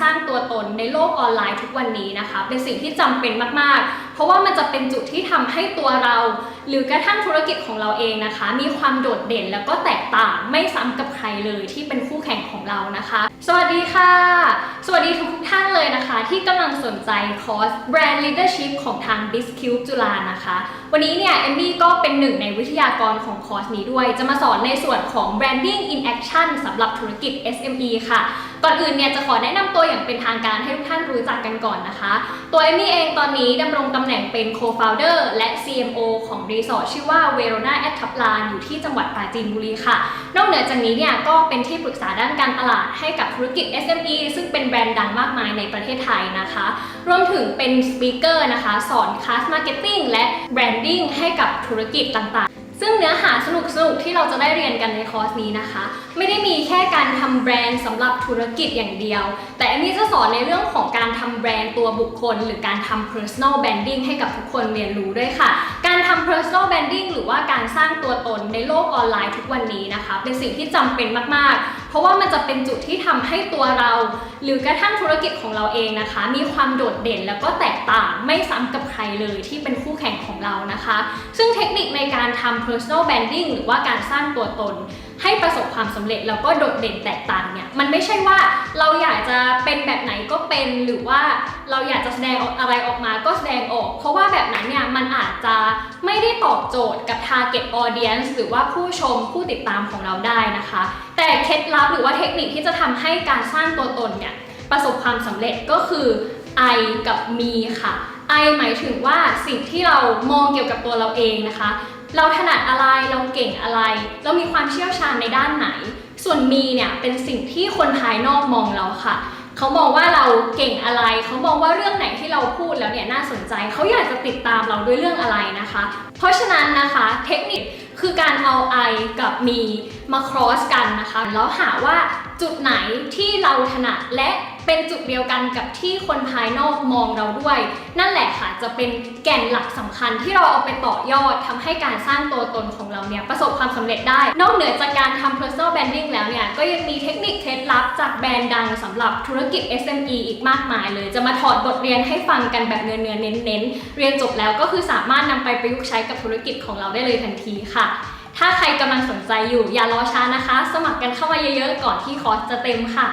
สร้างตัวตนในโลกออนไลน์ทุกวันนี้นะคะ เป็นสิ่งที่จำเป็นมากๆ เพราะว่ามันจะเป็นจุดที่ทำให้ตัวเรา หรือกระทั่งธุรกิจของเราเองนะคะ มีความโดดเด่นแล้วก็แตกต่างไม่ซ้ำกับใครเลยที่เป็นคู่แข่งของเรานะคะ สวัสดีค่ะ สวัสดีทุกท่านเลยนะคะ ที่กำลังสนใจคอร์ส Brand Leadership ของทาง b i s c u b e จุฬานะคะ วันนี้เนี่ยเอมมี่ก็เป็นหนึ่งในวิทยากรของคอร์สนี้ด้วย จะมาสอนในส่วนของ Branding in Action สำหรับธุรกิจ SME ค่ะ ก่อนอื่นเนี่ยจะขอแนะนำตัว อย่างเป็นทางการให้ทุกท่านรู้จักกันก่อนนะคะ ตัวเอมมี่เองตอนนี้ดำรงตำแหน่งเป็น Co-founder และ CMO ของรีสอร์ทชื่อว่า Verona at t a p l a n อยู่ที่จังหวัดปราจีนบุรีค่ะ นอกเหนือจากนี้เนี่ยก็เป็นที่ปรึกษาด้านการตลาดให้กับธุรกิจ SME ซึ่งเป็นแบรนด์ดังมากมายในประเทศไทยนะคะ รวมถึงเป็นสปีกเกอร์นะคะ สอนคลาสมาร์เก็ตติ้งและแบรนดิ้งให้กับธุรกิจต่างๆ ซึ่งเนื้อหาสนุกๆที่เราจะได้เรียนกันในคอร์สนี้นะคะ ไม่ได้มีแค่การทำแบรนด์สำหรับธุรกิจอย่างเดียว แต่อันนี้จะสอนในเรื่องของการทำแบรนด์ตัวบุคคล หรือการทำ personal branding ให้กับทุกคนเรียนรู้ด้วยค่ะ การทำ personal branding สร้างตัวตนในโลกออนไลน์ทุกวันนี้นะคะ เป็นสิ่งที่จำเป็นมากๆ เพราะว่ามันจะเป็นจุดที่ทำให้ตัวเรา หรือกระทั่งธุรกิจของเราเองนะคะ มีความโดดเด่นแล้วก็แตกต่างไม่ซ้ำกับใครเลยที่เป็นคู่แข่งของเรานะคะ ซึ่งเทคนิคในการทำ personal branding หรือว่าการสร้างตัวตน ให้ประสบความสำเร็จแล้วก็โดดเด่นแตกต่างเนี่ยมันไม่ใช่ว่าเราอยากจะเป็นแบบไหนก็เป็นหรือว่าเราอยากจะแสดงออกอะไรออกมาก็แสดงออก เพราะว่าแบบนั้นเนี่ยมันอาจจะไม่ได้ตอบโจทย์กับ target audience หรือว่าผู้ชมผู้ติดตามของเราได้นะคะ แต่เคล็ดลับหรือว่าเทคนิคที่จะทำให้การสร้างตัวตนเนี่ยประสบความสำเร็จก็คือ I กับ me ค่ะ I หมายถึงว่าสิ่งที่เรามองเกี่ยวกับตัวเราเองนะคะ เราถนัดอะไรเราเก่งอะไร เรามีความเชี่ยวชาญในด้านไหน ส่วนมีเนี่ยเป็นสิ่งที่คนภายนอกมองเราค่ะเขามองว่าเราเก่งอะไร เขามองว่าเรื่องไหนที่เราพูดแล้วเนี่ยน่าสนใจ เขาอยากจะติดตามเราด้วยเรื่องอะไรนะคะ เพราะฉะนั้นนะคะเทคนิคคือการเอา I กับมีมา cross กันนะคะ แล้วหาว่าจุดไหนที่เราถนัดและ เป็นจุดเดียวกันกับที่คนภายนอกมองเราด้วย นั่นแหละค่ะจะเป็นแก่นหลักสำคัญที่เราเอาไปต่อยอดทำให้การสร้างตัวตนของเราเนี่ยประสบความสำเร็จได้ นอกเหนือจากการทำ personal branding แล้วเนี่ยก็ยังมีเทคนิคเคล็ดลับจากแบรนด์ดังสำหรับธุรกิจ SME อีกมากมายเลย จะมาถอดบทเรียนให้ฟังกันแบบเนื้อๆเน้นๆเรียนจบแล้วก็คือสามารถนำไปประยุกต์ใช้กับธุรกิจของเราได้เลยทันทีค่ะถ้าใครกำลังสนใจอยู่อย่ารอช้านะคะ สมัครกันเข้ามาเยอะๆ ก่อนที่คอร์สจะเต็มค่ะ